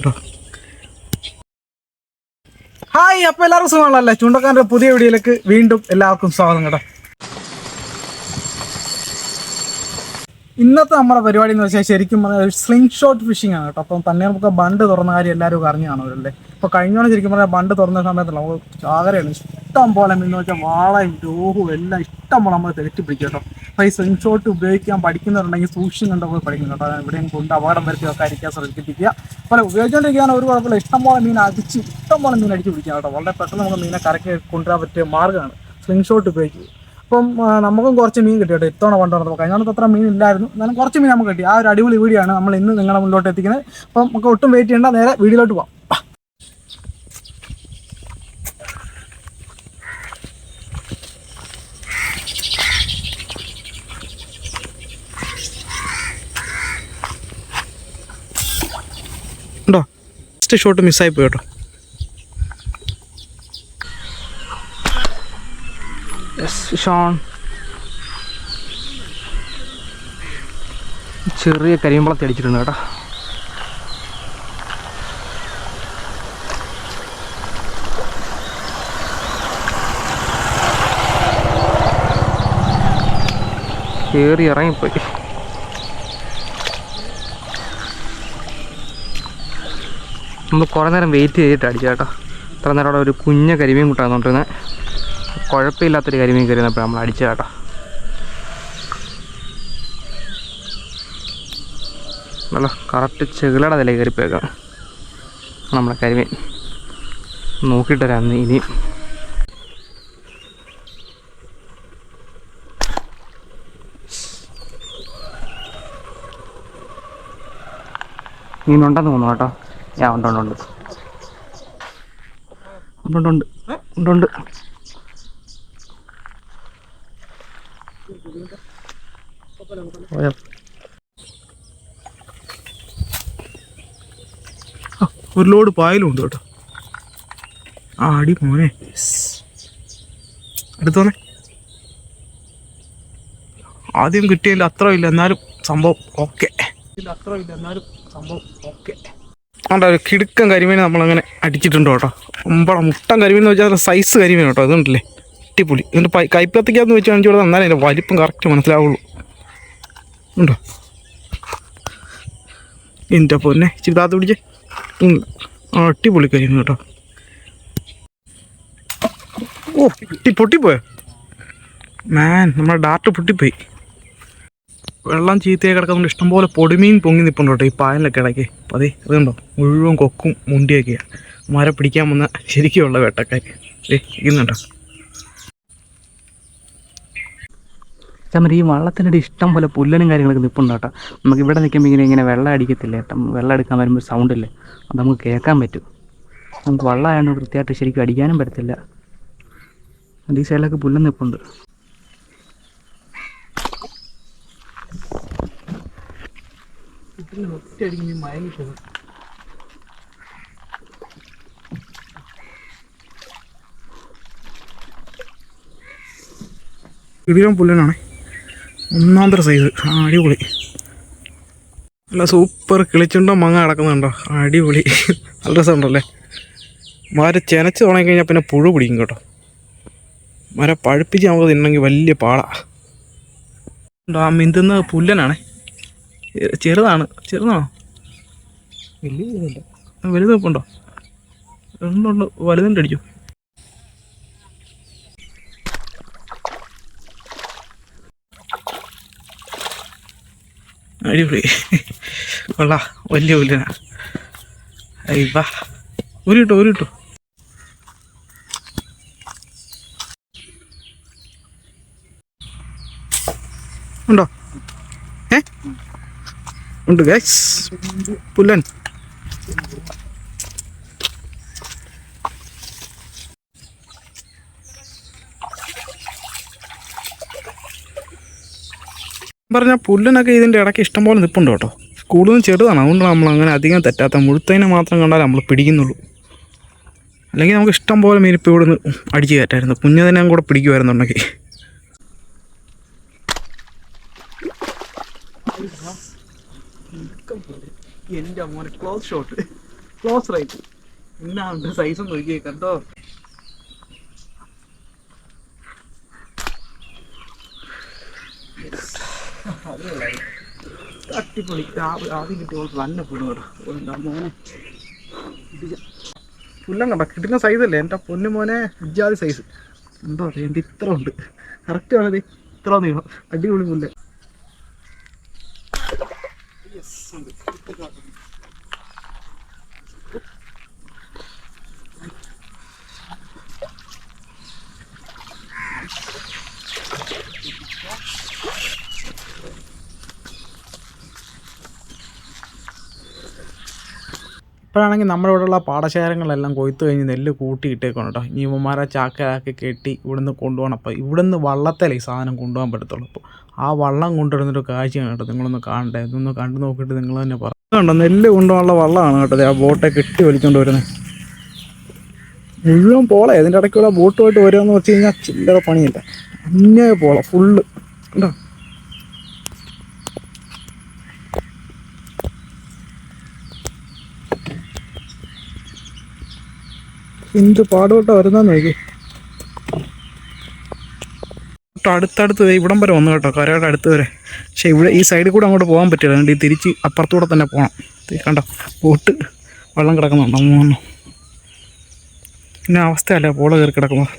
കേട്ടോ. ഹായ് അപ്പൊ എല്ലാവർക്കും സുഖമാണല്ലേ? ചൂണ്ടക്കാരന്റെ പുതിയ വീഡിയോയിലേക്ക് വീണ്ടും എല്ലാവർക്കും സ്വാഗതം കേട്ടോ. ഇന്നത്തെ നമ്മുടെ പരിപാടി എന്ന് വെച്ചാൽ ശരിക്കും പറഞ്ഞാൽ ഒരു സ്ലിംഗ് ഷോട്ട് ഫിഷിംഗ് ആണ് കേട്ടോ. അപ്പം തന്നെ നമുക്ക് ബണ്ട് തുറന്ന കാര്യം എല്ലാവരും അറിഞ്ഞു കാണുമല്ലേ അപ്പോൾ കഴിഞ്ഞോണം ശരിക്കും പറഞ്ഞാൽ ബണ്ട് തുറന്ന സമയത്തുള്ള നമുക്ക് ചാകരയാണ്. ഇഷ്ടം പോലെ എന്ന് വെച്ചാൽ വാളയും രോഹും എല്ലാം ഇഷ്ടം പോലെ നമ്മൾ തെറ്റി പിടിക്കും കേട്ടോ. അപ്പോൾ ഈ സ്ലിംഗ് ഷോട്ട് ഉപയോഗിക്കാൻ പഠിക്കുന്നവരുണ്ടെങ്കിൽ സൂക്ഷിക്കുന്നുണ്ടോ പഠിക്കുന്നുണ്ടോ പഠിക്കും കേട്ടോ. എവിടെയും കൊണ്ട് അപകടം വരുത്തി വെക്കാതിരിക്കാൻ ശ്രദ്ധിപ്പിക്കുക. അപ്പോൾ ഉപയോഗിച്ചുകൊണ്ടിരിക്കുകയാണ് ഒരു കുഴപ്പമില്ല. ഇഷ്ടംപോലെ മീൻ അടിച്ച് ഇഷ്ടംപോലെ മീൻ അടിച്ച് പിടിക്കാം കേട്ടോ. വളരെ പെട്ടെന്ന് നമുക്ക് മീനെ കരയ്ക്ക് കൊണ്ടുവരാൻ പറ്റിയ മാർഗമാണ്. സ്ലിംഗ് ഷോട്ട് ഉപയോഗിക്കുക അപ്പം നമുക്കും കുറച്ച് മീൻ കിട്ടി കേട്ടോ. ഇത്തവണ കൊണ്ടുവന്നത് കഴിഞ്ഞാൽ അത്ര മീൻ ഇല്ലായിരുന്നു. എന്നാലും കുറച്ച് മീൻ നമുക്ക് കിട്ടി. ആ ഒരു അടിപൊളി വീഡിയോ ആണ് നമ്മൾ ഇന്ന് നിങ്ങളുടെ മുന്നോട്ട് എത്തിക്കുന്നത്. അപ്പം നമുക്ക് ഒട്ടും വെയിറ്റ് ചെയ്യേണ്ട. നേരെ വീഡിയോയിലോട്ട് പോകാം ഉണ്ടോ? ഫസ്റ്റ് ഷോട്ട് മിസ്സായി പോയി കേട്ടോ. ഷോൺ ചെറിയ കരിമ്പളത്തി അടിച്ചിട്ടുണ്ട് കേട്ടോ. കയറി ഇറങ്ങിപ്പോയി. നമ്മൾ കുറേ നേരം വെയിറ്റ് ചെയ്തിട്ട് അടിച്ചു കേട്ടോ. ഇത്ര നേരം അവിടെ ഒരു കുഞ്ഞ കരിമീൻ കൂട്ടാന്നുകൊണ്ടിരുന്നത് കുഴപ്പമില്ലാത്തൊരു കരിമീൻ കയറിയപ്പോൾ നമ്മൾ അടിച്ചു കേട്ടോ. നല്ല കറക്റ്റ് ചെകിളയുടെ തലയിൽ കയറിപ്പോയേക്കാം നമ്മുടെ കരിമീൻ. നോക്കിയിട്ട് വരാം ഇനി മീനുണ്ടെന്ന് തോന്നുന്നു കേട്ടോ. ഞാൻ ഉണ്ട് ഉണ്ട് ഉണ്ട്. ഉണ്ട് ഉണ്ട് ഉണ്ട്. ഉണ്ട് പോയോ? ആ, ഒരു ലോഡ് പായലും ഉണ്ട് കേട്ടോ. ആ അടി മോനെ. എടുത്തോന്നെ. ആദ്യം കിട്ടിയതിൽ അത്ര ഇല്ല എന്നാലും സംഭവം ഓക്കെ. അത്ര ഇല്ല എന്നാലും സംഭവം ഓക്കെ. ആണ്ട ഒരു കിടുക്കൻ കരിമീൻ നമ്മളങ്ങനെ അടിച്ചിട്ടുണ്ട് കേട്ടോ. അമ്പളം മുട്ടൻ കരിമീൻ എന്ന് വെച്ചാൽ സൈസ് കരിമീൻ കേട്ടോ അതുണ്ടല്ലേ അടിപൊളി. ഇതിന്റെ പൈ കൈപ്പത്തിക്കകത്ത് വെച്ച് കാണിച്ചു കൊടുത്താൽ എന്നാലും അതിന്റെ വലിപ്പം കറക്റ്റ് മനസ്സിലാവുള്ളൂ. ഉണ്ടോ? എന്റെ പൊന്നെ ഇച്ചിരി താത്ത് പിടിച്ചേ. ആ, അടിപൊളി കരിമീൻ കേട്ടോ. ഓ പൊട്ടി പൊട്ടിപ്പോയോ? മാൻ നമ്മുടെ ഡാർട്ട് പൊട്ടിപ്പോയി. വെള്ളം ചീത്തയായി കിടക്കുന്നുണ്ട് ഇഷ്ടംപോലെ പൊടിമീൻ പൊങ്ങി നിൽപ്പുണ്ട് കേട്ടോ ഈ പായലിലൊക്കെ ഇടയ്ക്ക്. അപ്പം അതെ അതുണ്ടോ മുഴുവൻ കൊക്കും മുണ്ടിയൊക്കെയാണ് മര പിടിക്കാൻ വന്ന ശരിക്കുള്ള വേട്ടക്കാർ ഏ ഇരിക്കുന്നുണ്ടോ? ചമ്മരി ഈ വള്ളത്തിന്റെ ഇഷ്ടം പോലെ പുല്ലനും കാര്യങ്ങളൊക്കെ നിൽപ്പുണ്ട് കേട്ടോ. നമുക്ക് ഇവിടെ നിൽക്കുമ്പോൾ ഇങ്ങനെ ഇങ്ങനെ വെള്ളം അടിക്കത്തില്ല? കേട്ടോ വെള്ളം എടുക്കാൻ വരുമ്പോൾ സൗണ്ട് ഇല്ലേ? അത് നമുക്ക് കേൾക്കാൻ പറ്റും. നമുക്ക് വള്ളമായതുകൊണ്ട് കൃത്യമായിട്ട് ശരിക്കും അടിക്കാനും പറ്റത്തില്ല. അത് ഈ സൈഡിലൊക്കെ പുല്ലും നിൽപ്പുണ്ട് ഇടിയം പുല്ലനാണ്. ഒന്നാന്തര സൈസ് അടിപൊളി. നല്ല സൂപ്പർ കിളിച്ചുണ്ടോ മങ്ങ കിടക്കുന്നുണ്ടോ? അടിപൊളി. നല്ല രസമുണ്ടല്ലേ? മര ചെനച്ച് തുടങ്ങി കഴിഞ്ഞാൽ പിന്നെ പുഴു പിടിക്കും കേട്ടോ. മര പഴുപ്പിച്ച് നമുക്ക് തിന്നെങ്കിൽ വലിയ പാടാ. ആ മിന്തുന്ന പുല്ലനാണേ. ചെറുതാണ്. ചെറുതാണോ? വലിയ വലുത് ഉണ്ടോ രണ്ടുണ്ട്. വലുതുണ്ട് അടിച്ചു അടിപൊളി. കൊള്ളാ. വലിയ വലിയ അയ്യാ ഒരു കിട്ടോ ഒരു കിട്ടോ ഉണ്ടോ? ഉണ്ട് ഗൈസ് പുല്ലൻ. പറഞ്ഞ പുല്ലനൊക്കെ ഇതിന്റെ ഇടയ്ക്ക് ഇഷ്ടംപോലെ നിപ്പുണ്ട് കേട്ടോ. കൂടുതലും ചെറുതാണ് അതുകൊണ്ട് നമ്മൾ അങ്ങനെ അധികം തെറ്റാത്ത മുഴുത്തതിനെ മാത്രം കണ്ടാൽ നമ്മൾ പിടിക്കുന്നുള്ളൂ. അല്ലെങ്കിൽ നമുക്ക് ഇഷ്ടം പോലെ മീൻ ഇപ്പോൾ ഇവിടെ നിന്ന് അടിച്ച് കയറ്റായിരുന്നു. കുഞ്ഞതിനെ കൂടെ പിടിക്കുമായിരുന്നുണ്ടെങ്കിൽ. എന്റെ മോനെ ക്ലോസ് ഷോട്ട് ക്ലോസ് റൈറ്റ് ഇന്നാണ്ട് സൈസ് നോക്കിയേ കണ്ടോ? തട്ടിപ്പൊളി ആദ്യം കിട്ടിയ തന്നെ കേട്ടോ. എന്താ മോനെ. പുല്ലം കണ്ട കിട്ടുന്ന സൈസ് അല്ലേ? എന്റെ പൊന്നു മോനെ ഇജാതി സൈസ് എന്താ പറയുക എന്റെ ഇത്ര ഉണ്ട്. കറക്റ്റ് ആണത് ഇത്ര നീളം. അടിപൊളി പുല്ല്. ഇപ്പോഴാണെങ്കിൽ നമ്മുടെ ഉള്ള പാടശേഖരങ്ങളെല്ലാം കൊയ്ത്ത് കഴിഞ്ഞ് നെല്ല് കൂട്ടിയിട്ടേക്കാണ് കേട്ടോ. ഇനി ഇവന്മാരെ ചാക്കയാക്കി കെട്ടി ഇവിടുന്ന് കൊണ്ടുപോകണം. അപ്പോൾ ഇവിടുന്ന് വള്ളത്തിലേ ഈ സാധനം കൊണ്ടുപോകാൻ പറ്റത്തുള്ളൂ. അപ്പോൾ ആ വള്ളം കൊണ്ടുവരുന്നൊരു കാഴ്ചയാണ് കേട്ടോ നിങ്ങളൊന്ന് കാണണ്ടേ? ഇതൊന്ന് കണ്ടു നോക്കിയിട്ട് നിങ്ങൾ തന്നെ പറഞ്ഞു നെല്ല് കൊണ്ടുപോകാനുള്ള വള്ളമാണ് കേട്ടോ ദേ ആ ബോട്ടെ കെട്ടി വലിച്ചുകൊണ്ട് വരുന്നത് മുഴുവൻ പോളെ. ഇതിന്റെ ഇടയ്ക്കുള്ള ബോട്ടുമായിട്ട് വരികയെന്ന് വെച്ച് കഴിഞ്ഞാൽ ചില്ലറ പണിയില്ല? അന്യായ പോളെ ഫുള്ള്. കണ്ടോ? എന്ത് പാടുപെട്ട വരുന്നതെന്ന് നോക്കി ട്ടോ അടുത്തടുത്ത് ഇവിടം വരെ വന്നു കേട്ടോ കരയുടെ അടുത്ത് വരെ. പക്ഷെ ഇവിടെ ഈ സൈഡിൽ കൂടെ അങ്ങോട്ട് പോകാൻ പറ്റില്ല. അതുകൊണ്ട് ഈ തിരിച്ച് അപ്പുറത്തൂടെ തന്നെ പോകണം കണ്ടോ ബോട്ട് വെള്ളം കിടക്കുന്നുണ്ടോ. മൂന്നോ പിന്നെ അവസ്ഥയല്ല പോള കയറി കിടക്കുമ്പോൾ